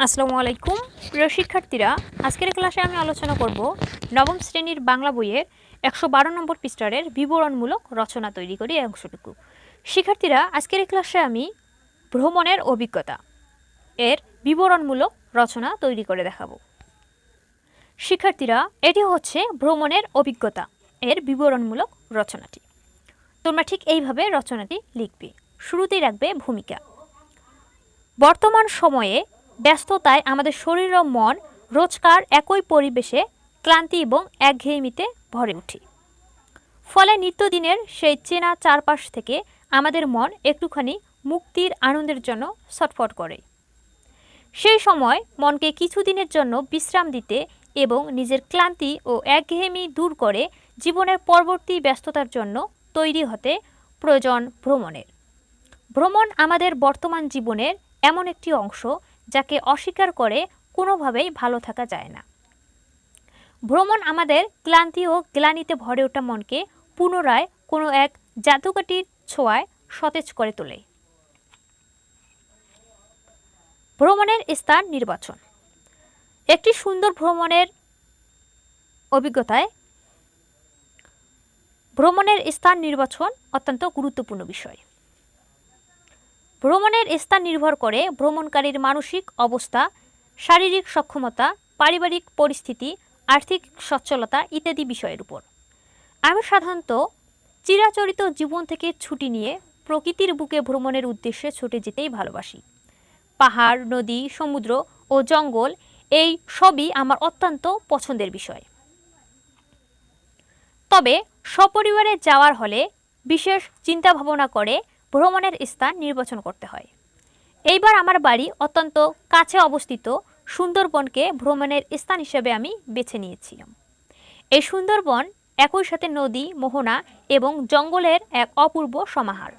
আসসালামু আলাইকুম। প্রিয় শিক্ষার্থীরা, আজকের ক্লাসে আমি আলোচনা করব নবম শ্রেণির বাংলা বইয়ের একশো বারো নম্বর পৃষ্ঠারের বিবরণমূলক রচনা তৈরি করি অংশটুকু। শিক্ষার্থীরা, আজকের ক্লাসে আমি ভ্রমণের অভিজ্ঞতা এর বিবরণমূলক রচনা তৈরি করে দেখাবো। শিক্ষার্থীরা, এটি হচ্ছে ভ্রমণের অভিজ্ঞতা এর বিবরণমূলক রচনাটি। তোমরা ঠিক এইভাবে রচনাটি লিখবে। শুরুতেই রাখবে ভূমিকা। বর্তমান সময়ে ব্যস্ততায় আমাদের শরীর ও মন রোজকার একই পরিবেশে ক্লান্তি এবং একঘেয়েমিতে ভরে উঠি। ফলে নিত্যদিনের সেই চেনা চারপাশ থেকে আমাদের মন একটুখানি মুক্তির আনন্দের জন্য ছটফট করে। সেই সময় মনকে কিছুদিনের জন্য বিশ্রাম দিতে এবং নিজের ক্লান্তি ও একঘেয়েমি দূর করে জীবনের পরবর্তী ব্যস্ততার জন্য তৈরি হতে প্রয়োজন ভ্রমণের। ভ্রমণ আমাদের বর্তমান জীবনের এমন একটি অংশ যাকে অস্বীকার করে কোনোভাবেই ভালো থাকা যায় না। ভ্রমণ আমাদের ক্লান্তি ও গ্লানিতে ভরে ওঠা মনকে পুনরায় কোনো এক জাদুকাটির ছোঁয়ায় সতেজ করে তোলে। ভ্রমণের স্থান নির্বাচন। একটি সুন্দর ভ্রমণের অভিজ্ঞতায় ভ্রমণের স্থান নির্বাচন অত্যন্ত গুরুত্বপূর্ণ বিষয়। ভ্রমণের স্থান নির্ভর করে ভ্রমণকারীর মানসিক অবস্থা, শারীরিক সক্ষমতা, পারিবারিক পরিস্থিতি, আর্থিক সচ্ছলতা ইত্যাদি বিষয়ের উপর। আমি সাধারণত চিরাচরিত জীবন থেকে ছুটি নিয়ে প্রকৃতির বুকে ভ্রমণের উদ্দেশ্যে ছুটে যেতেই ভালোবাসি। পাহাড়, নদী, সমুদ্র ও জঙ্গল, এই সবই আমার অত্যন্ত পছন্দের বিষয়। তবে সপরিবারে যাওয়ার হলে বিশেষ চিন্তা ভাবনা করে ভ্রমণের স্থান নির্বাচন করতে হয়। এইবার আমার বাড়ি অত্যন্ত কাছে অবস্থিত সুন্দরবনকে ভ্রমণের স্থান হিসেবে আমি বেছে নিয়েছিলাম এই সুন্দরবন একই সাথে নদী, মোহনা এবং জঙ্গলের এক অপূর্ব সমাহার।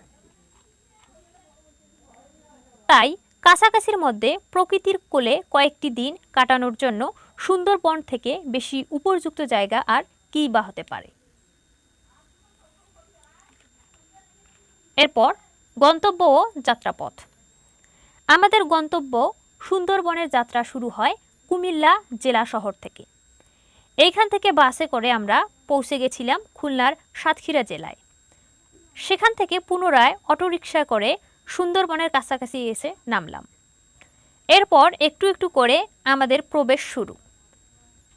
তাই কাছাকাছির মধ্যে প্রকৃতির কোলে কয়েকটি দিন কাটানোর জন্য সুন্দরবন থেকে বেশি উপযুক্ত জায়গা আর কী বা হতে পারে? এরপর গন্তব্য ও যাত্রাপথ। আমাদের গন্তব্য সুন্দরবনের যাত্রা শুরু হয় কুমিল্লা জেলা শহর থেকে। এইখান থেকে বাসে করে আমরা পৌঁছে গেছিলাম খুলনার সাতক্ষীরা জেলায়। সেখান থেকে পুনরায় অটোরিকশা করে সুন্দরবনের কাছাকাছি এসে নামলাম। এরপর একটু একটু করে আমাদের প্রবেশ শুরু।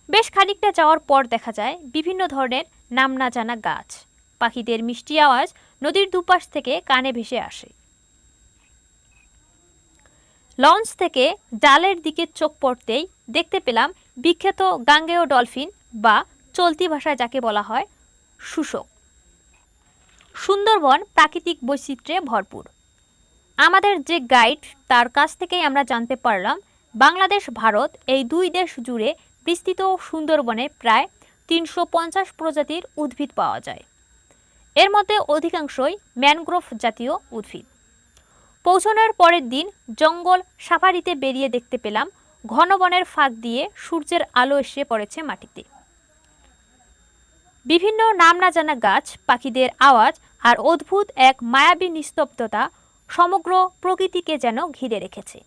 বেশ খানিকটা যাওয়ার পর দেখা যায় বিভিন্ন ধরনের নাম না জানা গাছ। পাখিদের মিষ্টি আওয়াজ নদীর দুপাশ থেকে কানে ভেসে আসে। লঞ্চ থেকে ডালের দিকে চোখ পড়তেই দেখতে পেলাম বিখ্যাত গাঙ্গেয় ডলফিন বা চলতি ভাষায় যাকে বলা হয় শুশক। সুন্দরবন প্রাকৃতিক বৈচিত্র্যে ভরপুর। আমাদের যে গাইড তার কাছ থেকেই আমরা জানতে পারলাম, বাংলাদেশ, ভারত এই দুই দেশ জুড়ে বিস্তৃত সুন্দরবনে প্রায় তিনশো পঞ্চাশ প্রজাতির উদ্ভিদ পাওয়া যায়। এর মধ্যে অধিকাংশই ম্যানগ্রোভ জাতীয় উদ্ভিদ। পৌঁছানোর পরের দিন জঙ্গল সাফারিতে বেরিয়ে দেখতে পেলাম ঘন বনের ফাঁক দিয়ে সূর্যের আলো এসে পড়েছে মাটিতে। বিভিন্ন নাম না জানা গাছ, পাখিদের আওয়াজ আর অদ্ভুত এক মায়াবী নিস্তব্ধতা সমগ্র প্রকৃতিকে যেন ঘিরে রেখেছে।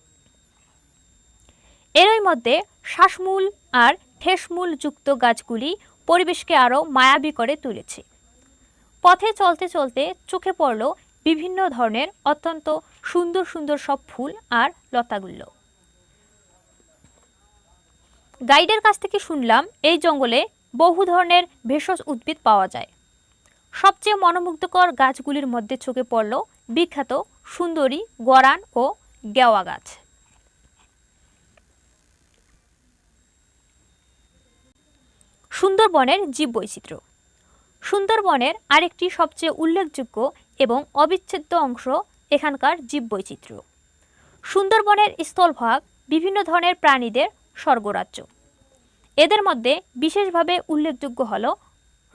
এরই মধ্যে শ্বাসমূল আর ঠেসমূল যুক্ত গাছগুলি পরিবেশকে আরও মায়াবী করে তুলেছে। পথে চলতে চলতে চোখে পড়ল বিভিন্ন ধরনের অত্যন্ত সুন্দর সুন্দর সব ফুল আর লতাগুলো গাইডের কাছ থেকে শুনলাম এই জঙ্গলে বহু ধরনের ভেষজ উদ্ভিদ পাওয়া যায়। সবচেয়ে মনোমুগ্ধকর গাছগুলির মধ্যে চোখে পড়ল বিখ্যাত সুন্দরী গরান ও গেওয়া গাছ। সুন্দরবনের জীববৈচিত্র্য। সুন্দরবনের আরেকটি সবচেয়ে উল্লেখযোগ্য এবং অবিচ্ছেদ্য অংশ এখানকার জীববৈচিত্র্য। সুন্দরবনের স্থলভাগ বিভিন্ন ধরনের প্রাণীদের স্বর্গরাজ্য। এদের মধ্যে বিশেষভাবে উল্লেখযোগ্য হল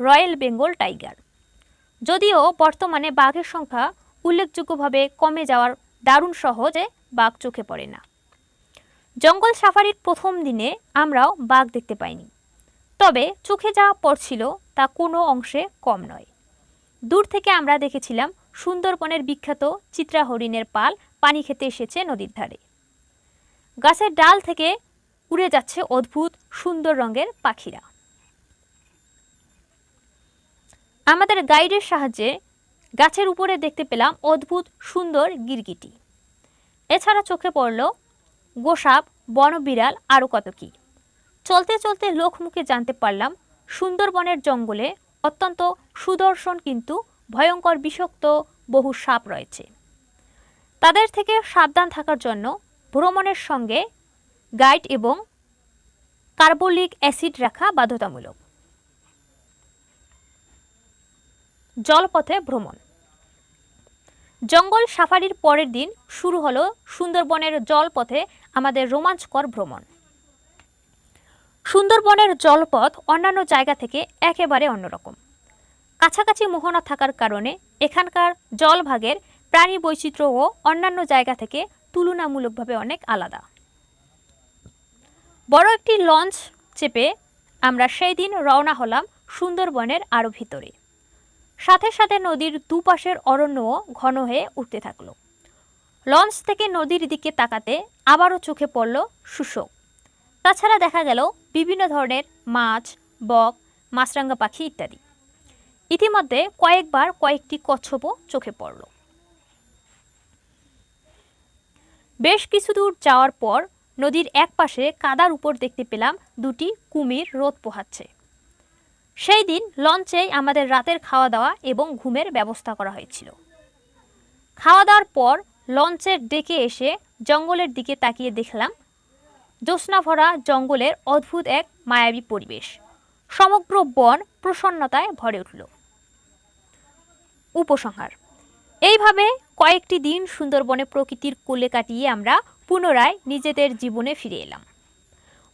রয়্যাল বেঙ্গল টাইগার। যদিও বর্তমানে বাঘের সংখ্যা উল্লেখযোগ্যভাবে কমে যাওয়ার দারুণ সহজে বাঘ চোখে পড়ে না। জঙ্গল সাফারির প্রথম দিনে আমরাও বাঘ দেখতে পাইনি। তবে চোখে যা পড়ছিল তা কোনো অংশে কম নয়। দূর থেকে আমরা দেখেছিলাম সুন্দরবনের বিখ্যাত চিত্রা হরিণের পাল পানি খেতে এসেছে নদীর ধারে। গাছের ডাল থেকে উড়ে যাচ্ছে অদ্ভুত সুন্দর রঙের পাখিরা। আমাদের গাইডের সাহায্যে গাছের উপরে দেখতে পেলাম অদ্ভুত সুন্দর গিরগিটি। এছাড়া চোখে পড়ল গোসাপ, বনবিড়াল, আরও কত কি। চলতে চলতে লোক মুখে জানতে পারলাম, সুন্দরবনের জঙ্গলে অত্যন্ত সুদর্শন কিন্তু ভয়ঙ্কর বিষাক্ত বহু সাপ রয়েছে। তাদের থেকে সাবধান থাকার জন্য ভ্রমণের সঙ্গে গাইড এবং কার্বলিক অ্যাসিড রাখা বাধ্যতামূলক। জলপথে ভ্রমণ। জঙ্গল সাফারির পরের দিন শুরু হলো সুন্দরবনের জলপথে আমাদের রোমাঞ্চকর ভ্রমণ। সুন্দরবনের জলপথ অন্যান্য জায়গা থেকে একেবারে অন্যরকম। কাছাকাছি মোহনা থাকার কারণে এখানকার জলভাগের প্রাণী বৈচিত্র্য ও অন্যান্য জায়গা থেকে তুলনামূলকভাবে অনেক আলাদা। বড় একটি লঞ্চ চেপে আমরা সেই দিন রওনা হলাম সুন্দরবনের আরও ভিতরে। সাথে সাথে নদীর দুপাশের অরণ্যও ঘন হয়ে উঠতে থাকল। লঞ্চ থেকে নদীর দিকে তাকাতে আবারও চোখে পড়ল শুশোক তাছাড়া দেখা গেল বিভিন্ন ধরনের মাছ, বক মাছরাঙ্গা পাখি ইত্যাদি। ইতিমধ্যে কয়েকবার কয়েকটি কচ্ছপও চোখে পড়ল। বেশ কিছু দূর যাওয়ার পর নদীর এক পাশে কাদার উপর দেখতে পেলাম দুটি কুমির রোদ পোহাচ্ছে। সেই দিন লঞ্চেই আমাদের রাতের খাওয়া দাওয়া এবং ঘুমের ব্যবস্থা করা হয়েছিল। খাওয়া দাওয়ার পর লঞ্চের ডেকে এসে জঙ্গলের দিকে তাকিয়ে দেখলাম জ্যোৎস্না ভরা জঙ্গলের অদ্ভুত এক মায়াবী পরিবেশ। সমগ্র বন প্রসন্নতায় ভরে উঠল। উপসংহার। এইভাবে কয়েকটি দিন সুন্দরবনে প্রকৃতির কোলে কাটিয়ে আমরা পুনরায় নিজেদের জীবনে ফিরে এলাম।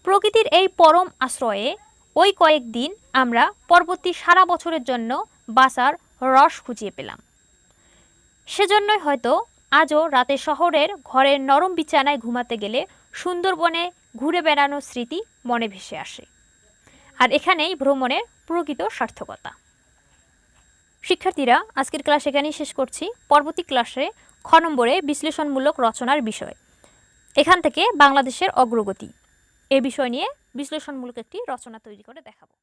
প্রকৃতির এই পরম আশ্রয়ে ওই কয়েকদিন আমরা পরবর্তী সারা বছরের জন্য বাসার রস খুঁজিয়ে পেলাম। সেজন্যই হয়তো আজও রাতে শহরের ঘরের নরম বিছানায় ঘুমাতে গেলে সুন্দরবনে ঘুরে বেড়ানোর স্মৃতি মনে ভেসে আসে। আর এখানেই ভ্রমণের প্রকৃত সার্থকতা। শিক্ষার্থীরা, আজকের ক্লাস এখানেই শেষ করছি। পরবর্তী ক্লাসে খ নম্বরে বিশ্লেষণমূলক রচনার বিষয়। এখান থেকে বাংলাদেশের অগ্রগতি। এ বিষয় নিয়ে বিশ্লেষণমূলক একটি রচনা তৈরি করে দেখাবো।